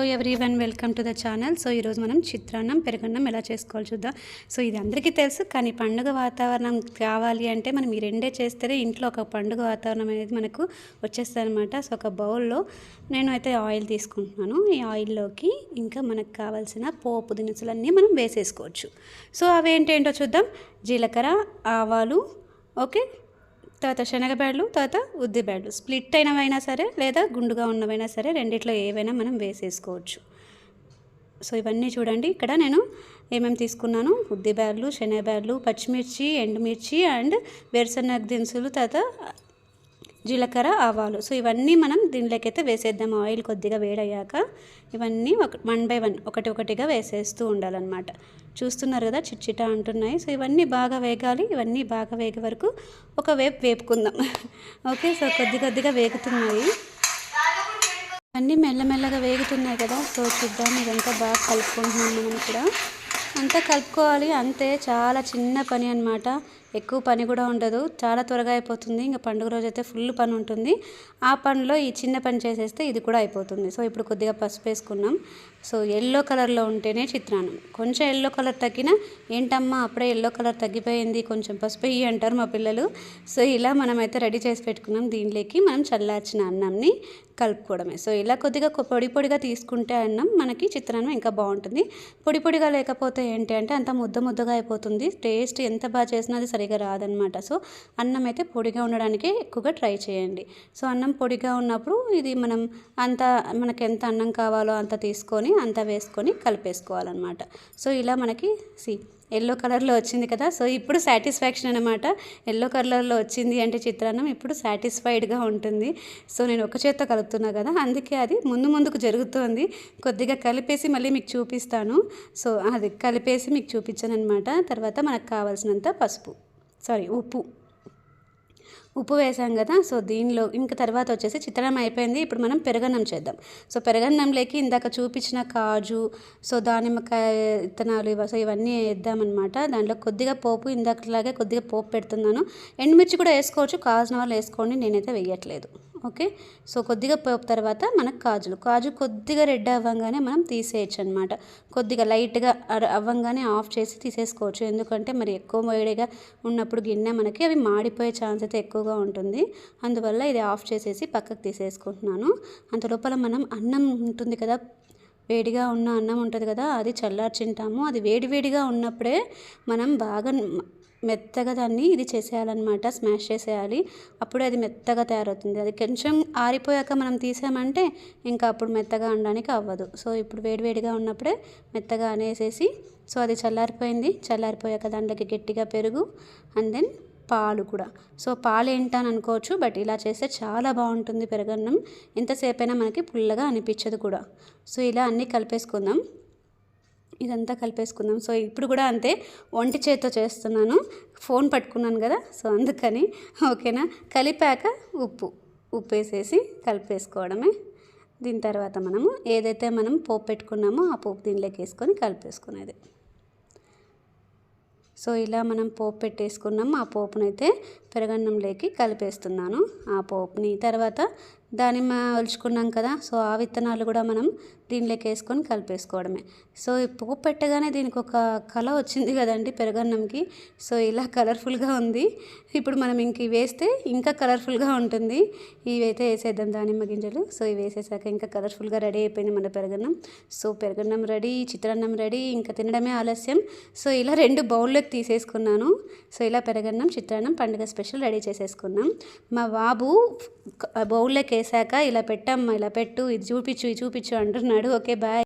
Hello everyone welcome to the channel so ఈరోజు మనం చిత్రాన్నం పెరుగన్నం ఎలా చేసుకోవాలి చూద్దాం. సో ఇది అందరికీ తెలుసు కానీ పండుగ వాతావరణం కావాలి అంటే మనం ఈ రెండే చేస్తేనే ఇంట్లో ఒక పండుగ వాతావరణం అనేది మనకు వచ్చేస్తుంది అనమాట సో ఒక బౌల్లో నేను అయితే ఆయిల్ తీసుకుంటున్నాను. ఈ ఆయిల్లోకి ఇంకా మనకు కావాల్సిన పోపు దినుసులన్నీ మనం వేసేసుకోవచ్చు. సో అవి ఏంటేంటో చూద్దాం. జీలకర్ర ఆవాలు ఓకే? తర్వాత శనగబ్యాడ్లు తర్వాత ఉద్దిబ్యాడ్లు. స్ప్లిట్ అయినవైనా సరే లేదా గుండుగా ఉన్నవైనా సరే రెండిట్లో ఏవైనా మనం వేసేసుకోవచ్చు. సో ఇవన్నీ చూడండి. ఇక్కడ నేను ఏమేమి తీసుకున్నాను? ఉద్దిబ్యాడ్లు శనగబ్యాడ్లు పచ్చిమిర్చి ఎండుమిర్చి అండ్ వేరుశనగ దినుసులు తర్వాత జీలకర్ర ఆవాలు. సో ఇవన్నీ మనం దీనిలోకైతే వేసేద్దాం. ఆయిల్ కొద్దిగా వేడయ్యాక ఇవన్నీ ఒక వన్ బై వన్ ఒకటి ఒకటిగా వేసేస్తూ ఉండాలన్నమాట. చూస్తున్నారు కదా చిట్చిట అంటున్నాయి. సో ఇవన్నీ బాగా వేగాలి ఇవన్నీ బాగా వేగే వరకు ఒక వేపు వేపుకుందాం. ఓకే సో కొద్ది కొద్దిగా వేగుతున్నాయి. అన్నీ మెల్లమెల్లగా వేగుతున్నాయి కదా సో చూద్దాం ఇదంతా బాగా కలుపుకుంటున్నాం మనం ఇక్కడ అంతా కలుపుకోవాలి అంతే చాలా చిన్న పని అనమాట ఎక్కువ పని కూడా ఉండదు. చాలా త్వరగా అయిపోతుంది. ఇంకా పండుగ రోజు అయితే ఫుల్ పని ఉంటుంది. ఆ పనిలో ఈ చిన్న పని చేసేస్తే ఇది కూడా అయిపోతుంది. సో ఇప్పుడు కొద్దిగా పసుపు వేసుకున్నాం. సో ఎల్లో కలర్లో ఉంటేనే చిత్రాన్నం. కొంచెం ఎల్లో కలర్ తగ్గినా ఏంటమ్మా అప్పుడే ఎల్లో కలర్ తగ్గిపోయింది. కొంచెం పసుపు వేయి అంటారు మా పిల్లలు. సో ఇలా మనమైతే రెడీ చేసి పెట్టుకున్నాం. దీనిలోకి మనం చల్లార్చిన అన్నంని కలుపుకోవడమే. సో ఇలా కొద్దిగా పొడి పొడిగా తీసుకుంటే అన్నం మనకి చిత్రాన్నం ఇంకా బాగుంటుంది. పొడి పొడిగా లేకపోతే ఏంటి అంటే అంత ముద్ద ముద్దగా అయిపోతుంది. టేస్ట్ ఎంత బాగా చేసినా అది సరిగా రాదనమాట సో అన్నం అయితే పొడిగా ఉండడానికి ఎక్కువగా ట్రై చేయండి. సో అన్నం పొడిగా ఉన్నప్పుడు ఇది మనం అంత మనకి ఎంత అన్నం కావాలో అంత తీసుకొని అంత వేసుకొని కలిపేసుకోవాలన్నమాట. సో ఇలా మనకి సి ఎల్లో కలర్లో వచ్చింది కదా. సో ఇప్పుడు సాటిస్ఫాక్షన్ అనమాట ఎల్లో కలర్లో వచ్చింది అంటే చిత్రాన్నం ఇప్పుడు సాటిస్ఫైడ్గా ఉంటుంది. సో నేను ఒక చేత్తో కలుపుతున్నా కదా. అందుకే అది ముందు ముందుకు జరుగుతోంది. కొద్దిగా కలిపేసి మళ్ళీ మీకు చూపిస్తాను. సో అది కలిపేసి మీకు చూపించాను అనమాట తర్వాత మనకు కావాల్సినంత పసుపు. సారీ ఉప్పు. ఉప్పు వేసాం కదా సో దీనిలో ఇంకా తర్వాత వచ్చేసి చిత్రం అయిపోయింది. ఇప్పుడు మనం పెరగన్నం చేద్దాం. సో పెరగన్నంలోకి ఇందాక చూపించిన కాజు సో దానిమ్మకాయ విత్తనాలు ఇవ సో ఇవన్నీ వేద్దామన్నమాట. దాంట్లో కొద్దిగా పోపు ఇందాకలాగే కొద్దిగా పోపు పెడుతున్నాను. ఎండుమిర్చి కూడా వేసుకోవచ్చు కావాల్సిన వాళ్ళు వేసుకోండి నేనైతే వేయట్లేదు. ఓకే? సో కొద్దిగా పోపు తర్వాత మనకు కాజులు. కాజు కొద్దిగా రెడ్ అవ్వగానే మనం తీసేయచ్చు అనమాట కొద్దిగా లైట్గా అవ్వగానే ఆఫ్ చేసి తీసేసుకోవచ్చు. ఎందుకంటే మరి ఎక్కువ వేడిగా ఉన్నప్పుడు గిన్నె మనకి అవి మాడిపోయే ఛాన్స్ అయితే ఎక్కువగా ఉంటుంది. అందువల్ల ఇది ఆఫ్ చేసేసి పక్కకు తీసేసుకుంటున్నాను. అంత లోపల మనం అన్నం ఉంటుంది కదా వేడిగా ఉన్న అన్నం ఉంటుంది కదా అది చల్లార్చింటాము అది వేడివేడిగా ఉన్నప్పుడే మనం బాగా మెత్తగా దాన్ని ఇది చేసేయాలన్నమాట స్మాష్ చేసేయాలి. అప్పుడే అది మెత్తగా తయారవుతుంది. అది కొంచెం ఆరిపోయాక మనం తీసామంటే ఇంకా అప్పుడు మెత్తగా అనడానికి అవ్వదు. సో ఇప్పుడు వేడివేడిగా ఉన్నప్పుడే మెత్తగా అనేసేసి సో అది చల్లారిపోయింది. చల్లారిపోయాక దాంట్లోకి గట్టిగా పెరుగు అండ్ దెన్ పాలు కూడా. సో పాలు ఏంటని అనుకోవచ్చు బట్ ఇలా చేస్తే చాలా బాగుంటుంది పెరగన్నం. ఎంతసేపైనా మనకి పుల్లగా అనిపించదు కూడా. సో ఇలా అన్నీ కలిపేసుకుందాం. ఇదంతా కలిపేసుకుందాం. సో ఇప్పుడు కూడా అంతే ఒంటి చేత్తో చేస్తున్నాను. ఫోన్ పట్టుకున్నాను కదా సో అందుకని ఓకేనా? కలిపాక ఉప్పు ఉప్పు వేసేసి కలిపేసుకోవడమే. దీని తర్వాత మనము ఏదైతే మనం పోపు పెట్టుకున్నామో ఆ పోపు దీనిలోకి వేసుకొని కలిపేసుకునేది. సో ఇలా మనం పోపు పెట్టేసుకున్నాము ఆ పోపునైతే పెరగన్నంలోకి కలిపేస్తున్నాను. ఆ పోపుని తర్వాత దానిమ్మ ఒలుచుకున్నాం కదా సో ఆ విత్తనాలు కూడా మనం దీనిలోకి వేసుకొని కలిపేసుకోవడమే. సో ఈ పెట్టగానే దీనికి ఒక కళ వచ్చింది కదండి పెరగన్నంకి. సో ఇలా కలర్ఫుల్గా ఉంది. ఇప్పుడు మనం ఇంక వేస్తే ఇంకా కలర్ఫుల్గా ఉంటుంది. ఇవైతే వేసేద్దాం దానిమ్మ గింజలు. సో ఇవి వేసేసాక ఇంకా కలర్ఫుల్గా రెడీ అయిపోయింది మన పెరగన్నం. సో పెరగన్నం రెడీ చిత్రాన్నం రెడీ ఇంకా తినడమే ఆలస్యం. సో ఇలా రెండు బౌల్లోకి తీసేసుకున్నాను. సో ఇలా పెరగన్నం చిత్రాన్నం పండుగ స్పెషల్ రెడీ చేసేసుకున్నాం. మా బాబు బౌల్లోకి వేసాక ఇలా పెట్టమ్మా ఇలా పెట్టు ఇది చూపించు ఇది చూపించు అంటున్నాడు. Okay bye.